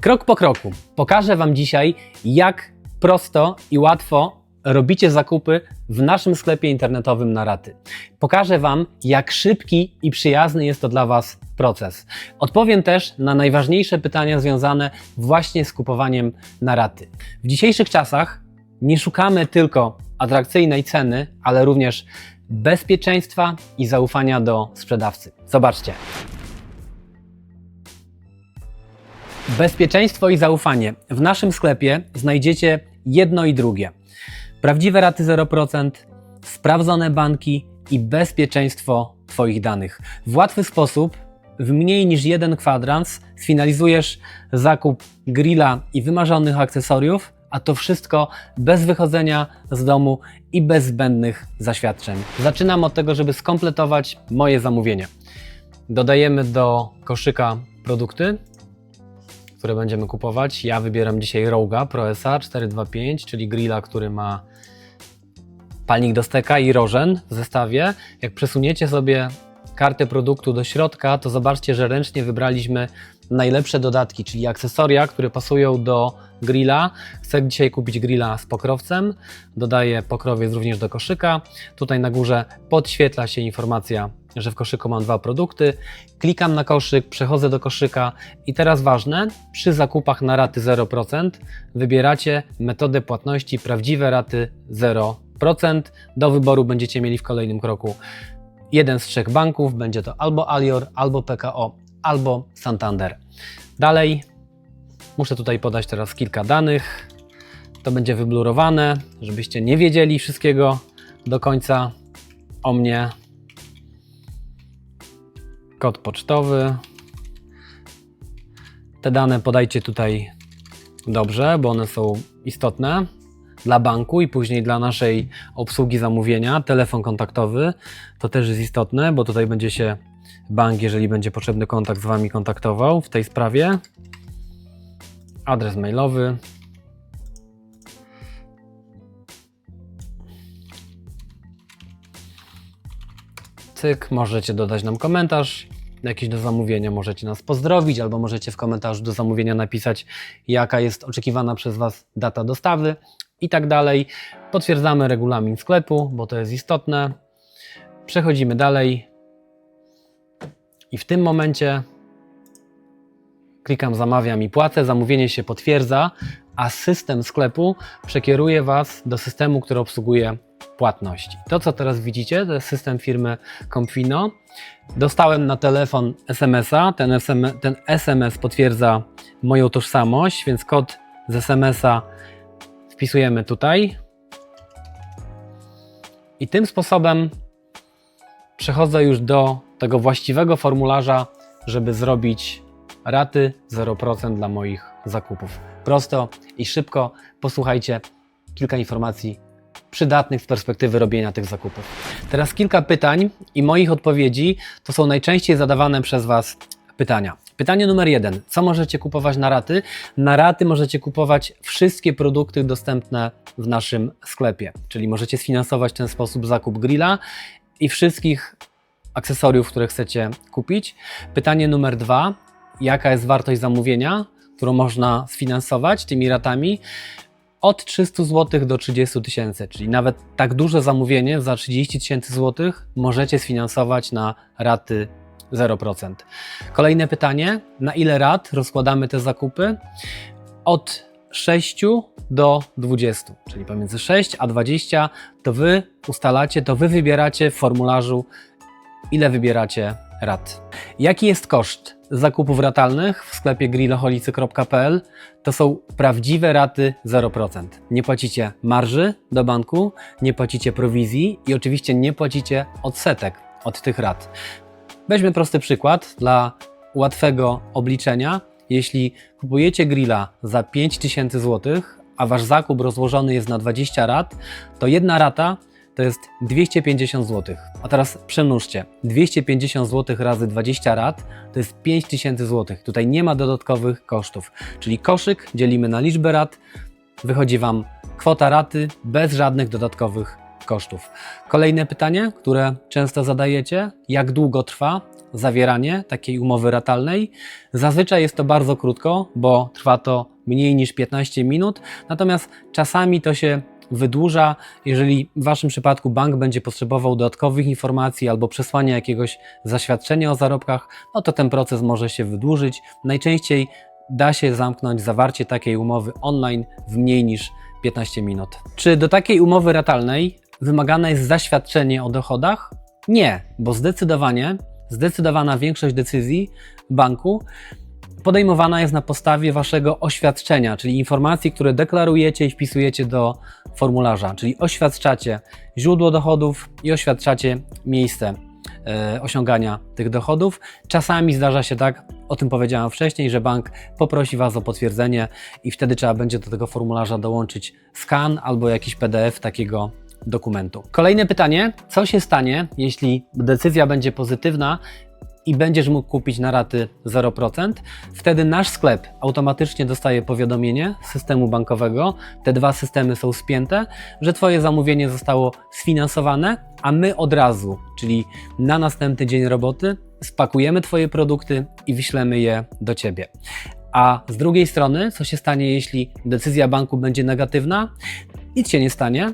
Krok po kroku pokażę Wam dzisiaj, jak prosto i łatwo robicie zakupy w naszym sklepie internetowym na raty. Pokażę Wam, jak szybki i przyjazny jest to dla Was proces. Odpowiem też na najważniejsze pytania związane właśnie z kupowaniem na raty. W dzisiejszych czasach nie szukamy tylko atrakcyjnej ceny, ale również bezpieczeństwa i zaufania do sprzedawcy. Zobaczcie. Bezpieczeństwo i zaufanie. W naszym sklepie znajdziecie jedno i drugie. Prawdziwe raty 0%, sprawdzone banki i bezpieczeństwo Twoich danych. W łatwy sposób, w mniej niż jeden kwadrans, sfinalizujesz zakup grilla i wymarzonych akcesoriów, a to wszystko bez wychodzenia z domu i bez zbędnych zaświadczeń. Zaczynam od tego, żeby skompletować moje zamówienie. Dodajemy do koszyka produkty, które będziemy kupować. Ja wybieram dzisiaj Roga Pro SA 425, czyli grilla, który ma palnik do steka i rożen w zestawie. Jak przesuniecie sobie kartę produktu do środka, to zobaczcie, że ręcznie wybraliśmy najlepsze dodatki, czyli akcesoria, które pasują do grilla. Chcę dzisiaj kupić grilla z pokrowcem. Dodaję pokrowiec również do koszyka. Tutaj na górze podświetla się informacja, że w koszyku mam dwa produkty. Klikam na koszyk, przechodzę do koszyka i teraz ważne, przy zakupach na raty 0% wybieracie metodę płatności prawdziwe raty 0%. Do wyboru będziecie mieli w kolejnym kroku jeden z trzech banków, będzie to albo Alior, albo PKO, albo Santander. Dalej muszę tutaj podać teraz kilka danych. To będzie wyblurowane, żebyście nie wiedzieli wszystkiego do końca o mnie. Kod pocztowy. Te dane podajcie tutaj dobrze, bo one są istotne dla banku i później dla naszej obsługi zamówienia. Telefon kontaktowy to też jest istotne, bo tutaj będzie się bank, jeżeli będzie potrzebny kontakt z Wami kontaktował w tej sprawie. Adres mailowy. Cyk, możecie dodać nam komentarz jakiś do zamówienia, możecie nas pozdrowić, albo możecie w komentarzu do zamówienia napisać, jaka jest oczekiwana przez Was data dostawy i tak dalej. Potwierdzamy regulamin sklepu, bo to jest istotne. Przechodzimy dalej. I w tym momencie klikam zamawiam i płacę, zamówienie się potwierdza, a system sklepu przekieruje Was do systemu, który obsługuje płatności. To, co teraz widzicie, to jest system firmy Compfino. Dostałem na telefon SMS-a, ten, SMS, ten SMS potwierdza moją tożsamość, więc kod z SMS-a wpisujemy tutaj. I tym sposobem przechodzę już do tego właściwego formularza, żeby zrobić raty 0% dla moich zakupów. Prosto i szybko. Posłuchajcie kilka informacji przydatnych z perspektywy robienia tych zakupów. Teraz kilka pytań i moich odpowiedzi to są najczęściej zadawane przez Was pytania. Pytanie numer jeden. Co możecie kupować na raty? Na raty możecie kupować wszystkie produkty dostępne w naszym sklepie, czyli możecie sfinansować w ten sposób zakup grilla i wszystkich akcesoriów, które chcecie kupić. Pytanie numer dwa. Jaka jest wartość zamówienia, którą można sfinansować tymi ratami? Od 300 zł do 30 tysięcy, czyli nawet tak duże zamówienie za 30 tysięcy złotych możecie sfinansować na raty 0%. Kolejne pytanie: na ile rat rozkładamy te zakupy? Od 6 do 20, czyli pomiędzy 6 a 20 to wy ustalacie, to wy wybieracie w formularzu, ile wybieracie rat. Jaki jest koszt zakupów ratalnych w sklepie grilloholicy.pl? To są prawdziwe raty 0%. Nie płacicie marży do banku, nie płacicie prowizji i oczywiście nie płacicie odsetek od tych rat. Weźmy prosty przykład dla łatwego obliczenia. Jeśli kupujecie grilla za 5000 zł, a wasz zakup rozłożony jest na 20 rat, to jedna rata to jest 250 zł. A teraz przemnóżcie. 250 zł razy 20 rat to jest 5000 zł. Tutaj nie ma dodatkowych kosztów. Czyli koszyk dzielimy na liczbę rat, wychodzi Wam kwota raty bez żadnych dodatkowych kosztów. Kolejne pytanie, które często zadajecie: jak długo trwa zawieranie takiej umowy ratalnej? Zazwyczaj jest to bardzo krótko, bo trwa to mniej niż 15 minut, natomiast czasami to się wydłuża, jeżeli w Waszym przypadku bank będzie potrzebował dodatkowych informacji albo przesłania jakiegoś zaświadczenia o zarobkach, no to ten proces może się wydłużyć. Najczęściej da się zamknąć zawarcie takiej umowy online w mniej niż 15 minut. Czy do takiej umowy ratalnej wymagane jest zaświadczenie o dochodach? Nie, bo zdecydowanie, zdecydowana większość decyzji banku podejmowana jest na podstawie waszego oświadczenia, czyli informacji, które deklarujecie i wpisujecie do formularza, czyli oświadczacie źródło dochodów i oświadczacie miejsce e, osiągania tych dochodów. Czasami zdarza się tak, o tym powiedziałem wcześniej, że bank poprosi was o potwierdzenie i wtedy trzeba będzie do tego formularza dołączyć skan albo jakiś PDF takiego dokumentu. Kolejne pytanie: co się stanie, jeśli decyzja będzie pozytywna i będziesz mógł kupić na raty 0%, wtedy nasz sklep automatycznie dostaje powiadomienie z systemu bankowego. Te dwa systemy są spięte, że Twoje zamówienie zostało sfinansowane, a my od razu, czyli na następny dzień roboty, spakujemy Twoje produkty i wyślemy je do Ciebie. A z drugiej strony, co się stanie, jeśli decyzja banku będzie negatywna? Nic się nie stanie.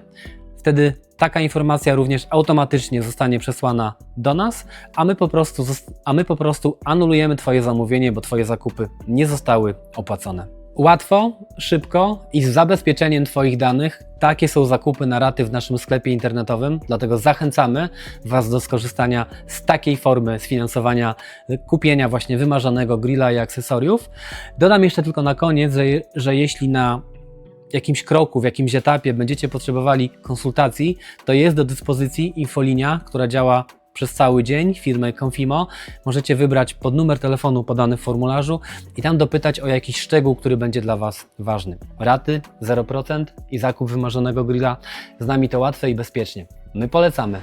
Wtedy taka informacja również automatycznie zostanie przesłana do nas, a my po prostu, a my po prostu anulujemy Twoje zamówienie, bo Twoje zakupy nie zostały opłacone. Łatwo, szybko i z zabezpieczeniem Twoich danych. Takie są zakupy na raty w naszym sklepie internetowym, dlatego zachęcamy Was do skorzystania z takiej formy sfinansowania, kupienia właśnie wymarzonego grilla i akcesoriów. Dodam jeszcze tylko na koniec, że, że jeśli na jakimś kroku, w jakimś etapie będziecie potrzebowali konsultacji, to jest do dyspozycji infolinia, która działa przez cały dzień firmy Confimo. Możecie wybrać pod numer telefonu podany w formularzu i tam dopytać o jakiś szczegół, który będzie dla Was ważny. Raty 0% i zakup wymarzonego grilla. Z nami to łatwe i bezpiecznie. My polecamy.